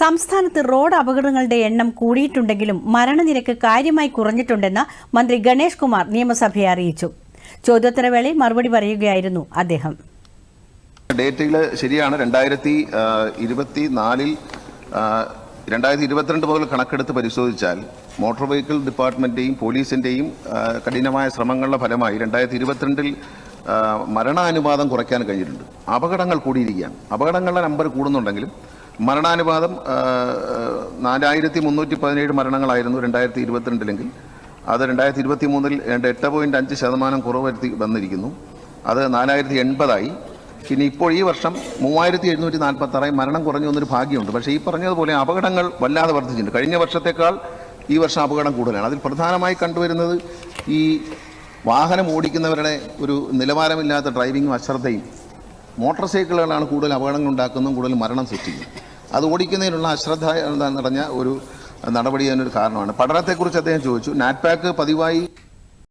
സംസ്ഥാനത്ത് റോഡ് അപകടങ്ങളുടെ എണ്ണം കൂടിയിട്ടുണ്ടെങ്കിലും മരണനിരക്ക് കാര്യമായി കുറഞ്ഞിട്ടുണ്ടെന്ന് മന്ത്രി ഗണേഷ് കുമാർ നിയമസഭയെ അറിയിച്ചു. ചോദ്യോത്തരവേളയിൽ മറുപടി പറയുകയായിരുന്നു അദ്ദേഹം. ഡേറ്റയിൽ ശരിയാണ്. രണ്ടായിരത്തി ഇരുപത്തി നാലിൽ രണ്ടായിരത്തി ഇരുപത്തിരണ്ട് മുതൽ കണക്കെടുത്ത് പരിശോധിച്ചാൽ മോട്ടോർ വെഹിക്കിൾ ഡിപ്പാർട്ട്മെന്റെയും പോലീസിന്റെയും കഠിനമായ ശ്രമങ്ങളുടെ ഫലമായി രണ്ടായിരത്തി ഇരുപത്തിരണ്ടിൽ മരണാനുപാതം കുറയ്ക്കാൻ കഴിഞ്ഞിട്ടുണ്ട്. അപകടങ്ങൾ കൂടിയിരിക്കുകയാണ്. അപകടങ്ങളുടെ നമ്പർ കൂടുന്നുണ്ടെങ്കിലും മരണാനുപാതം നാലായിരത്തി മുന്നൂറ്റി പതിനേഴ് മരണങ്ങളായിരുന്നു രണ്ടായിരത്തി ഇരുപത്തിരണ്ടിലെങ്കിൽ അത് രണ്ടായിരത്തി ഇരുപത്തി മൂന്നിൽ എട്ട് പോയിന്റ് അഞ്ച് ശതമാനം കുറവ് വരുത്തി വന്നിരിക്കുന്നു. അത് നാലായിരത്തി എൺപതായി പിന്നെ ഇപ്പോൾ ഈ വർഷം മൂവായിരത്തി എഴുന്നൂറ്റി നാൽപ്പത്തി ആറായി മരണം കുറഞ്ഞു വന്നൊരു ഭാഗ്യമുണ്ട്. പക്ഷേ ഈ പറഞ്ഞതുപോലെ അപകടങ്ങൾ വല്ലാതെ വർദ്ധിച്ചിട്ടുണ്ട്. കഴിഞ്ഞ വർഷത്തേക്കാൾ ഈ വർഷം അപകടം കൂടുതലാണ്. അതിൽ പ്രധാനമായി കണ്ടുവരുന്നത് ഈ വാഹനം ഓടിക്കുന്നവരുടെ ഒരു നിലവാരമില്ലാത്ത ഡ്രൈവിങ്ങും അശ്രദ്ധയും. മോട്ടോർ സൈക്കിളുകളാണ് കൂടുതൽ അപകടങ്ങൾ ഉണ്ടാക്കുന്നതും കൂടുതൽ മരണം സൃഷ്ടിക്കുന്നത്. അത് ഓടിക്കുന്നതിനുള്ള അശ്രദ്ധ നിറഞ്ഞ ഒരു നടപടി അതിനൊരു കാരണമാണ്. പഠനത്തെക്കുറിച്ച് അദ്ദേഹം ചോദിച്ചു. നാറ്റ്പാക്ക് പതിവായി